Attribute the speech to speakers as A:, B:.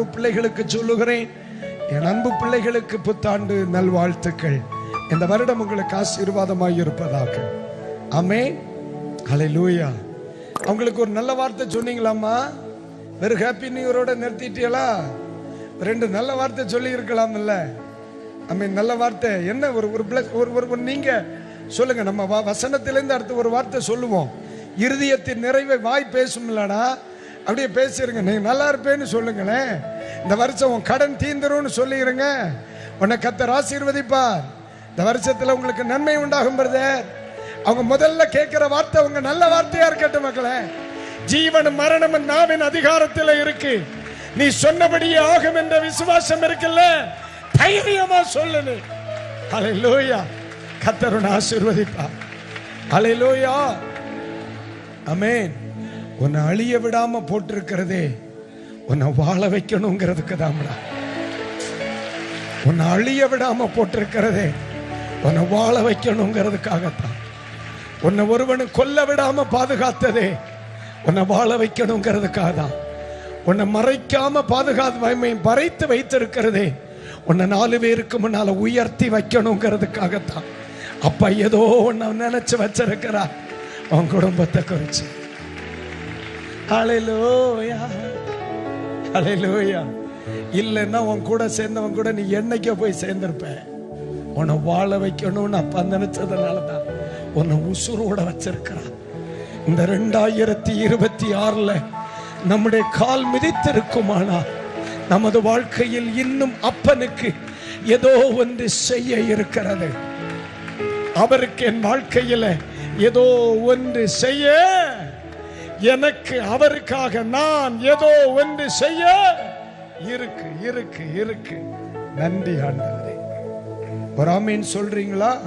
A: அன்பு பிள்ளைகளுக்கு சொல்லுகிறேன். என் அன்பு பிள்ளைகளுக்கு புத்தாண்டு நல்வாழ்த்துக்கள். இந்த வருடம் உங்களுக்கு ஆசீர்வாதமாக இருப்பதாக அமே அலை லூயா அவங்களுக்கு ஒரு நல்ல வார்த்தை சொன்னீங்களாம்மா? வெறும் ஹாப்பி நியூ இயரோட நிறுத்திட்டீங்களா? ரெண்டு நல்ல வார்த்தை சொல்லி இருக்கலாம்ல ஐ நல்ல வார்த்தை. என்ன ஒரு ஒரு பிளஸ் ஒரு ஒரு ஒரு நீங்க சொல்லுங்க. நம்ம வசனத்திலேருந்து அடுத்து ஒரு வார்த்தை சொல்லுவோம். இருதயத்தின் நிறைவை வாய் பேசும்லடா. அப்படியே பேசிருங்க. நீ நல்லா இருப்பேன்னு சொல்லுங்களேன் இந்த வருஷம் உன் கடன் தீந்துரும்னு சொல்லிடுங்க உன்னை கத்தர் ஆசீர்வதிப்பார். இந்த வருஷத்துல உங்களுக்கு நன்மை உண்டாகும் பிரதர். அவங்க முதல்ல கேட்கிற வார்த்தை உங்க நல்ல வார்த்தையா இருக்கட்டும் மக்களே. ஜீவன் மரணம் நாவின் அதிகாரத்தில் இருக்கு. நீ சொன்னபடியே ஆகும் என்ற விசுவாசம் இருக்குல்ல? தைரியமா சொல்லுன்னு. அலை லோயா கர்த்தர் ஆசீர்வதிப்பா அலை லோயா அமேன் உன்னை அழிய விடாம போட்டிருக்கிறதே. உன்னை வாழ வைக்கணுங்கிறதுக்கு தான்டா. உன்னை அழிய விடாம போட்டிருக்கிறதே. உன்னை வாழ வைக்கணுங்கிறதுக்காகத்தான். உன்னை ஒருவனு கொல்ல விடாம பாதுகாத்ததே. உன்னை வாழ வைக்கணுங்கிறதுக்காக தான் உன்னை மறைக்காம பாதுகாத்து மறைத்து வைத்திருக்கிறதே. உன்னை நாலு பேருக்கு முன்னால உயர்த்தி வைக்கணுங்கிறதுக்காகத்தான். அப்பா ஏதோ உன்னை நினைச்சு வச்சிருக்கிறா உன் குடும்பத்தை குறிச்சு. ஹalleluya ஹalleluya இல்லைன்னா உன் கூட சேர்ந்தவன் கூட நீ என்னைக்கோ போய் சேர்ந்திருப்ப. உன்னை வாழ வைக்கணும்னு அப்ப நினைச்சதுனால தான் உன்னை உசுரோட வச்சிருக்கிறான். இந்த ரெண்டாயிரத்தி இருபத்தி ஆறுல நம்முடைய கால் மிதித்திருக்குமானா? நமது வாழ்க்கையில் இன்னும் அப்பனுக்கு ஏதோ ஒன்று செய்ய இருக்கிறது. அவருக்கு என் வாழ்க்கையில ஏதோ ஒன்று செய்ய எனக்கு அவருக்காக நான் ஏதோ ஒன்று செய்ய இருக்கு இருக்கு இருக்கு. நன்றி ஆண்டவரே. ஒரு சொல்றீங்களா?